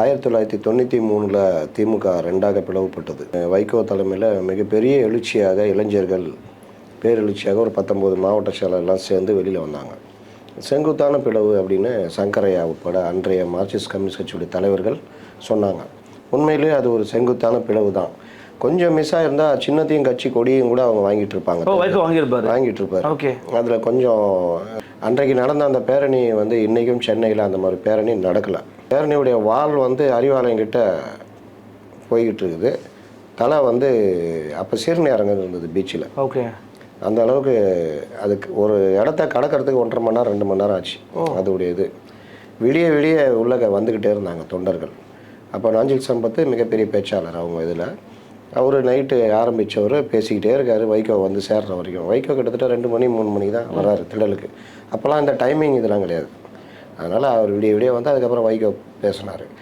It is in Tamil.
ஆயிரத்தி தொள்ளாயிரத்தி தொண்ணூற்றி மூணில் திமுக ரெண்டாக பிளவுபட்டது. வைகோ தலைமையில் மிகப்பெரிய எழுச்சியாக இளைஞர்கள் பேரெழுச்சியாக ஒரு பத்தொம்போது மாவட்ட செயலர்லாம் சேர்ந்து வெளியில் வந்தாங்க. செங்குத்தான பிளவு அப்படின்னு சங்கரையா உட்பட அன்றைய மார்க்சிஸ்ட் கம்யூனிஸ்ட் கட்சியுடைய தலைவர்கள் சொன்னாங்க. உண்மையிலேயே அது ஒரு செங்குத்தான பிளவு தான். கொஞ்சம் மிஸ் ஆயிருந்தால் சின்னத்தையும் கட்சி கொடியும் கூட அவங்க வாங்கிட்டு இருப்பாங்க. வாங்கியிருப்பாரு. வாங்கிட்டு இருப்பாரு. ஓகே. அதில் கொஞ்சம் அன்றைக்கு நடந்த அந்த பேரணி வந்து இன்றைக்கும் சென்னையில் அந்த மாதிரி பேரணி நடக்கலை. பேரணியுடைய வால் வந்து அறிவாலயங்கிட்ட போய்கிட்டு இருக்குது தலை வந்து அப்போ சீர்ணி அரங்கம் இருந்தது பீச்சில் ஓகே அந்த அளவுக்கு அதுக்கு ஒரு இடத்த கடக்கிறதுக்கு ஒன்றரை மணி நேரம் ரெண்டு மணி நேரம் ஆச்சு. அதோடைய இது. விடிய விடிய உள்ள வந்துக்கிட்டே இருந்தாங்க தொண்டர்கள். அப்போ நாஞ்சில் சம்பத்து மிகப்பெரிய பேச்சாளர் அவங்க இதில். அவர் நைட்டு ஆரம்பித்தவர் பேசிக்கிட்டே இருக்கார். வைகோ வந்து சேர்ற வரைக்கும். வைகோ கிட்டத்தட்ட ரெண்டு மணி மூணு மணி தான் வராரு திடலுக்கு. அப்போல்லாம் இந்த டைமிங் இதெல்லாம் கிடையாது. அதனால் அவர் விடிய விடிய வந்து அதுக்கப்புறம் வைகோ பேசினார்.